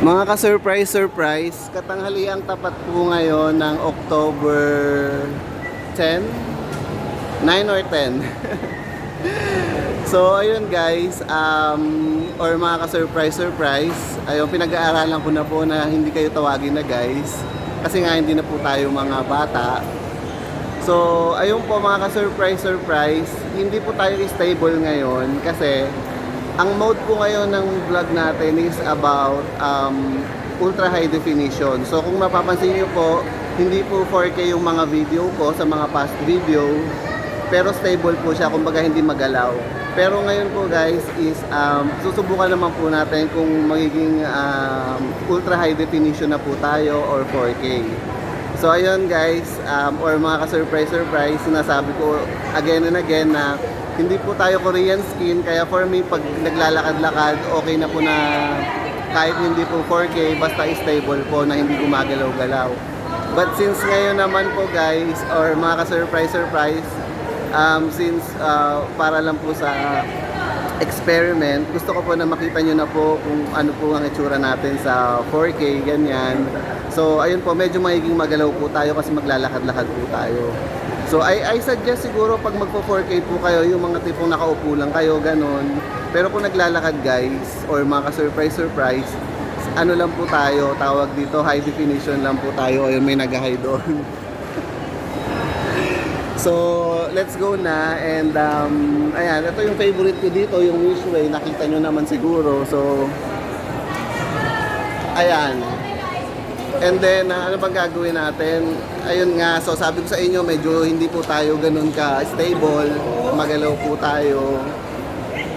Mga ka-surprise, surprise, katanghaliang tapat po ngayon ng October 10? 9 or 10? so, ayun guys, um, or mga ka-surprise, surprise, ayun, pinag-aaralan ko na po na hindi kayo tawagin na guys. Kasi nga hindi na po tayo mga bata. So, ayun po mga ka-surprise, surprise, hindi po tayo stable ngayon kasi ang mode po ngayon ng vlog natin is about um, ultra high definition. So kung mapapansin niyo po, hindi po 4K yung mga video ko sa mga past video, pero stable po siya, kumbaga hindi magalaw. Pero ngayon po guys is um, susubukan naman po natin kung magiging um, ultra high definition na po tayo or 4K. So ayun guys, um, or mga ka-surprise surprise, sinasabi ko again and again na hindi po tayo Korean skin, kaya for me pag naglalakad-lakad, okay na po na kahit hindi po 4K, basta stable po na hindi gumagalaw-galaw. But since ngayon naman po guys, or mga ka-surprise surprise, um, since uh, para lang po sa experiment, gusto ko po na makita nyo na po kung ano po ang itsura natin sa 4K, ganyan. So, ayun po, medyo magiging magalaw po tayo kasi maglalakad-lakad po tayo. So, I, I suggest siguro pag magpo 4K po kayo, yung mga tipong nakaupo lang kayo, ganun. Pero kung naglalakad guys, or mga ka-surprise-surprise, ano lang po tayo, tawag dito, high definition lang po tayo, ayun, may nag-high doon. So, let's go na and um, ayan, ito yung favorite ko dito, yung Wishway, nakita nyo naman siguro. So, ayan. And then, uh, ano bang gagawin natin? Ayun nga, so sabi ko sa inyo, medyo hindi po tayo ganun ka-stable. Magalaw po tayo.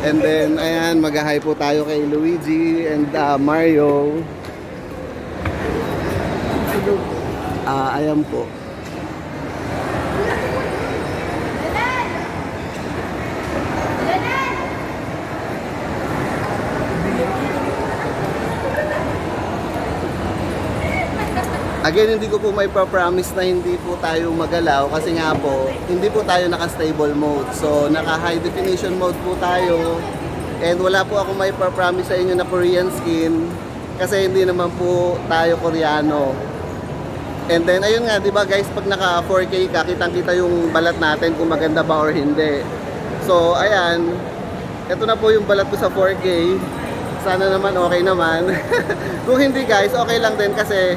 And then, ayan, mag-hi po tayo kay Luigi and uh, Mario. Ah, ayan po. Again, hindi ko po may promise na hindi po tayo magalaw kasi nga po, hindi po tayo naka-stable mode. So, naka-high definition mode po tayo. And wala po ako may promise sa inyo na Korean skin kasi hindi naman po tayo Koreano. And then, ayun nga, di ba guys, pag naka 4K ka, kitang-kita yung balat natin kung maganda ba or hindi. So, ayan, ito na po yung balat ko sa 4K. Sana naman okay naman. kung hindi guys, okay lang din kasi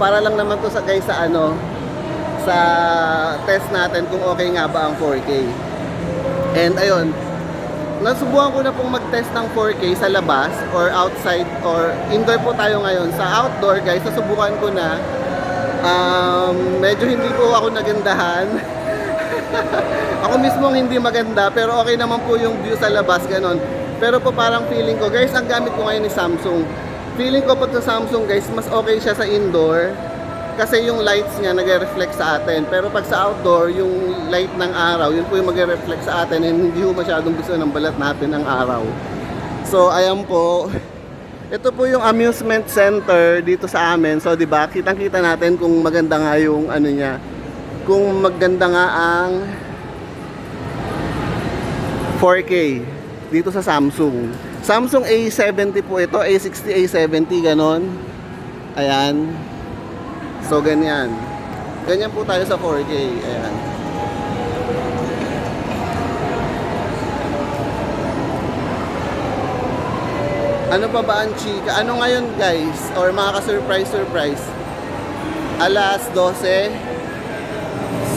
para lang naman to sa guys sa ano sa test natin kung okay nga ba ang 4K. And ayun, nasubukan ko na pong mag-test ng 4K sa labas or outside or indoor po tayo ngayon. Sa outdoor guys, nasubukan ko na um, medyo hindi po ako nagandahan. ako mismo hindi maganda pero okay naman po yung view sa labas ganon. Pero po parang feeling ko, guys, ang gamit ko ngayon ni Samsung feeling ko po sa Samsung guys, mas okay siya sa indoor kasi yung lights niya nagre-reflect sa atin. Pero pag sa outdoor, yung light ng araw, yun po yung magre-reflect sa atin and hindi po masyadong gusto ng balat natin ang araw. So, ayan po. Ito po yung amusement center dito sa amin. So, di ba, kitang-kita natin kung maganda nga yung ano niya. Kung maganda nga ang 4K dito sa Samsung. Samsung A70 po ito, A60, A70, ganon. Ayan. So, ganyan. Ganyan po tayo sa 4K. Ayan. Ano pa ba ang chika? Ano ngayon guys? Or mga ka-surprise, surprise? Alas 12.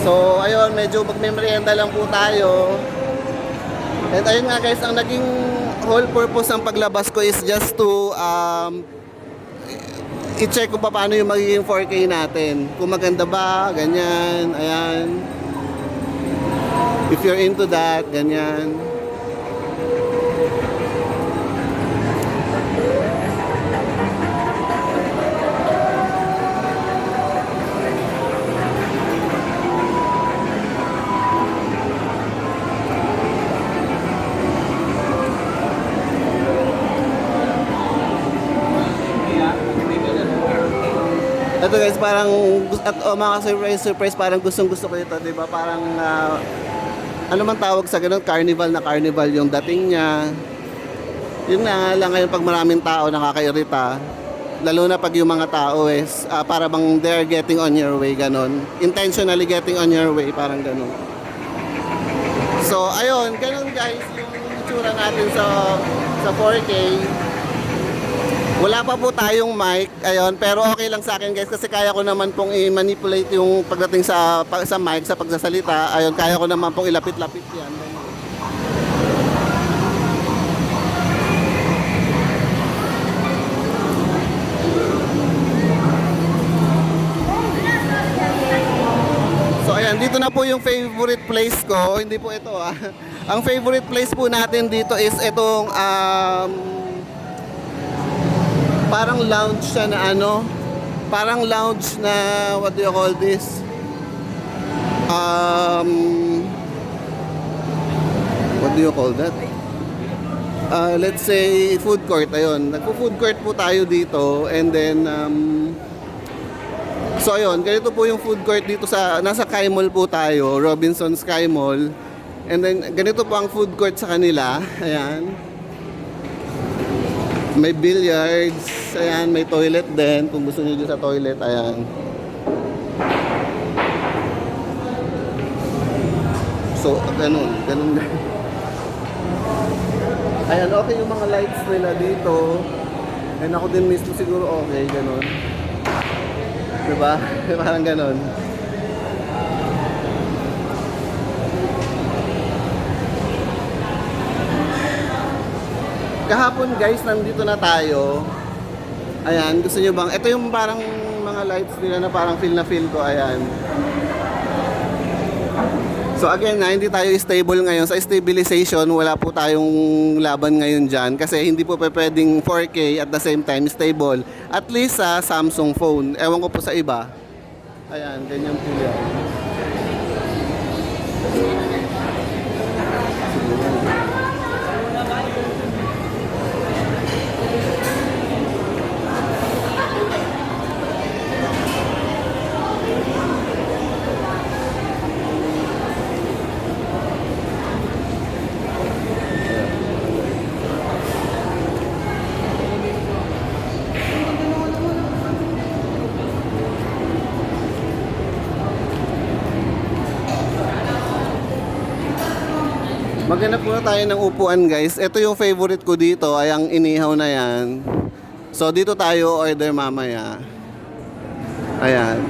So, ayun, medyo magmemorienda lang po tayo. And ayun nga guys, ang naging whole purpose ng paglabas ko is just to um, i-check kung paano yung magiging 4K natin. Kung maganda ba, ganyan, ayan. If you're into that, ganyan. Parang at oh, mga surprise surprise parang gustong gusto ko ito, 'di ba? Parang ah, ano man tawag sa ganun, carnival na carnival yung dating niya. Yun na lang ngayon pag maraming tao nakakairita. Lalo na pag yung mga tao is ah, para bang they're getting on your way, ganon. Intentionally getting on your way, parang ganon. So, ayun, ganun guys yung itsura natin sa sa 4K. Wala pa po tayong mic, ayun, pero okay lang sa akin guys kasi kaya ko naman pong i-manipulate yung pagdating sa sa mic sa pagsasalita. Ayun, kaya ko naman pong ilapit-lapit 'yan. So ayan, dito na po yung favorite place ko. Hindi po ito ah. Ang favorite place po natin dito is itong um, parang lounge siya na ano. Parang lounge na what do you call this? Um, what do you call that? Uh, let's say food court ayun. Nagpo-food court po tayo dito and then um, So ayun, ganito po yung food court dito sa nasa Sky Mall po tayo, Robinson Sky Mall. And then ganito po ang food court sa kanila. Ayan. May billiards, ayan, may toilet din kung gusto niyo sa toilet, ayan. So, ganun, ganun. Ayan, okay yung mga lights nila dito. And ako din mismo siguro okay, ganun. Diba? Parang ganon. Kahapon guys, nandito na tayo. Ayan, gusto nyo bang? Ito yung parang mga lights nila na parang feel na feel ko. Ayan. So again na, hindi tayo stable ngayon. Sa stabilization, wala po tayong laban ngayon dyan. Kasi hindi po pwedeng 4K at the same time stable. At least sa Samsung phone. Ewan ko po sa iba. Ayan, ganyan po yan. Tayo ng upuan guys. Ito yung favorite ko dito ay ang inihaw na yan. So dito tayo order mamaya. Ayan.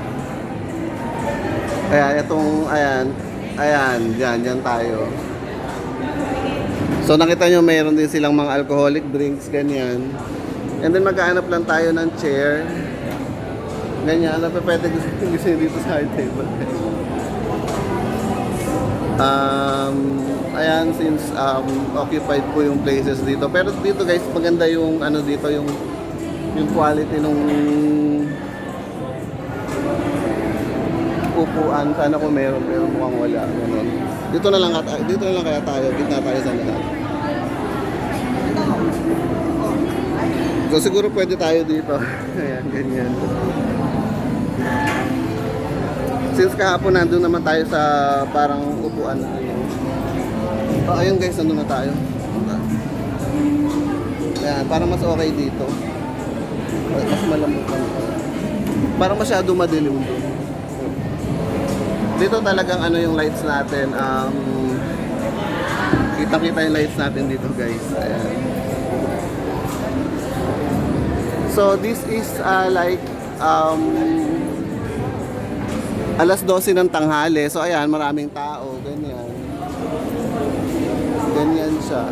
Ayan, itong, ayan. Ayan, dyan, dyan tayo. So nakita nyo mayroon din silang mga alcoholic drinks, ganyan. And then maghahanap lang tayo ng chair. Ganyan, ano pa pwede gusto, dito sa hard table. Um, ayan, since um, occupied po yung places dito. Pero dito guys, maganda yung ano dito, yung yung quality nung upuan. Sana kung meron, pero mukhang wala. Ganun. Dito na lang, dito na lang kaya tayo, gitna tayo sa lahat. So siguro pwede tayo dito. Ayan, ganyan. Since kahapon nandun naman tayo sa parang upuan. Oh, ayun guys, nandun na tayo. Ayan, parang mas okay dito. Mas malamok lang. Parang masyado madilim doon. Dito talagang ano yung lights natin. Um, kita-kita yung lights natin dito guys. Ayan. So this is uh, like um, alas 12 ng tanghali. So ayan, maraming tao, ganyan. Ganyan siya.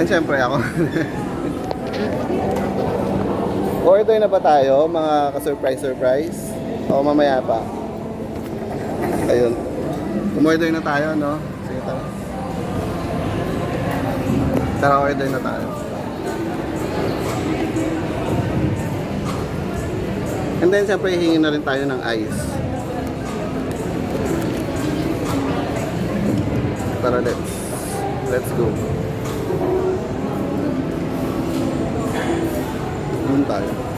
And syempre ako. Order na ba tayo, mga ka-surprise surprise? O mamaya pa? Ayun. Umorder na tayo, no? Sige tara. Tara, order na tayo. And then, siyempre, hihingi na rin tayo ng ice. Tara, let's, let's go. Doon tayo.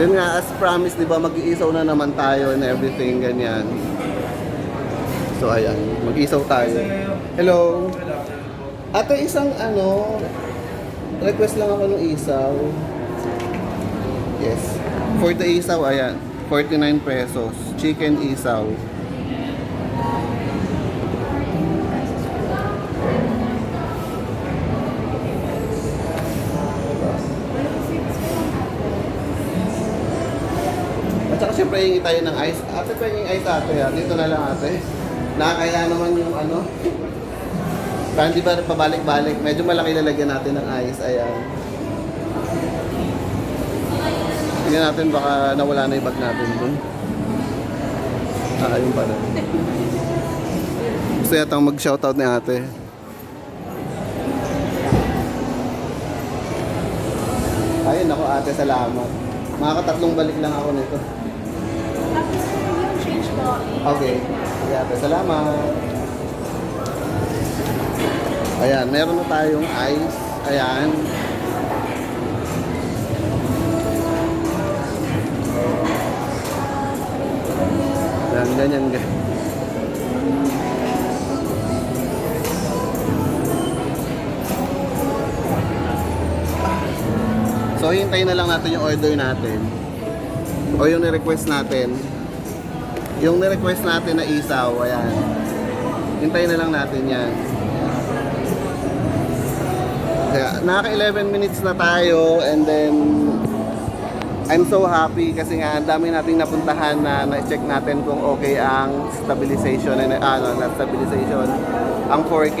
Yun nga, as promised, di ba, mag-iisaw na naman tayo and everything, ganyan. So, ayan, mag-iisaw tayo. Hello? Ate, isang ano, request lang ako ng isaw. Yes. For the isaw, ayan, 49 pesos. Chicken isaw. Syempre hingi tayo ng ice. Ate, yung ice ate. ah. Dito na lang ate. Nakakaya naman yung ano. Parang di ba pabalik-balik. Medyo malaki lalagyan natin ng ice. Ayan. Tingnan natin baka nawala na yung bag natin dun. Ah, ayun pala. Gusto yata mag-shoutout ni ate. Ayun ako ate, salamat. Makakatatlong balik lang ako nito. Okay. Ate, salamat. Ayan, meron na tayong ice. Ayan. Ayan, ganyan, ganyan. So, hintayin na lang natin yung order natin. O yung ni-request natin. Yung ni-request natin na isaw, ayan. Hintayin na lang natin yan. Kaya, naka 11 minutes na tayo and then I'm so happy kasi nga ang dami nating napuntahan na na-check natin kung okay ang stabilization and ano, na stabilization ang 4K.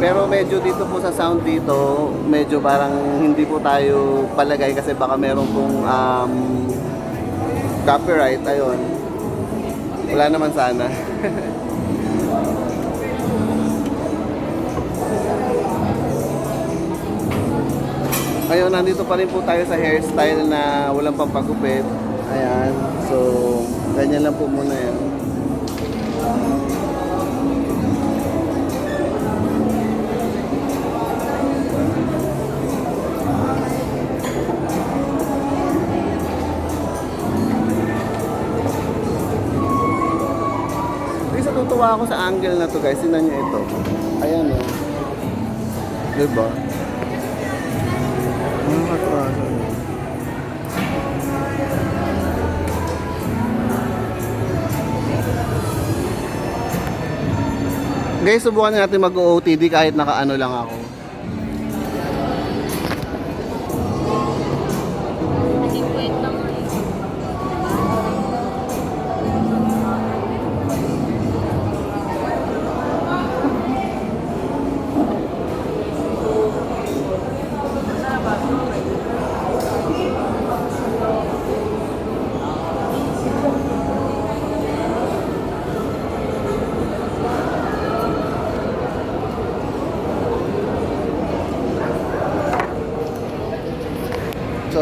Pero medyo dito po sa sound dito, medyo parang hindi po tayo palagay kasi baka meron pong um, copyright ayun. Wala naman sana. Ayun, nandito pa rin po tayo sa hairstyle na walang pampagupit. Ayan. So, ganyan lang po muna yan. Guys, natutuwa ako sa angle na to guys. Sinan nyo ito. Ayan o. Diba? Mga katraso. Guys, subukan natin mag-OOTD kahit naka-ano lang ako.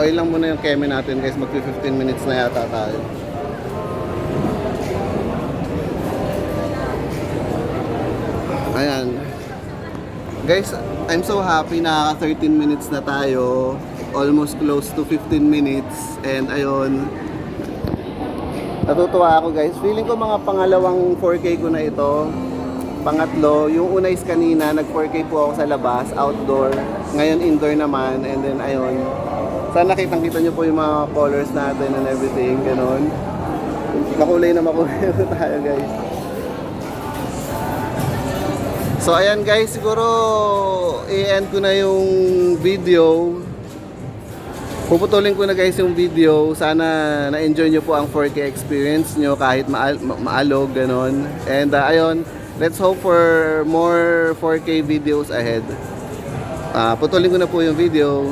Ayun lang muna yung keme natin guys. Magpi 15 minutes na yata tayo. Ayan. Guys, I'm so happy na 13 minutes na tayo. Almost close to 15 minutes. And ayun. Natutuwa ako guys. Feeling ko mga pangalawang 4K ko na ito. Pangatlo, yung una is kanina, nag 4K po ako sa labas, outdoor. Ngayon indoor naman. And then ayun. Sana kitang kita nyo po yung mga colors natin and everything. Ganon. Makulay na makulay tayo guys. So ayan guys, siguro i-end ko na yung video. Puputulin ko na guys yung video. Sana na-enjoy nyo po ang 4K experience nyo kahit maal- ma- maalog, ganon. And uh, ayun, let's hope for more 4K videos ahead. Ah, putulin ko na po yung video.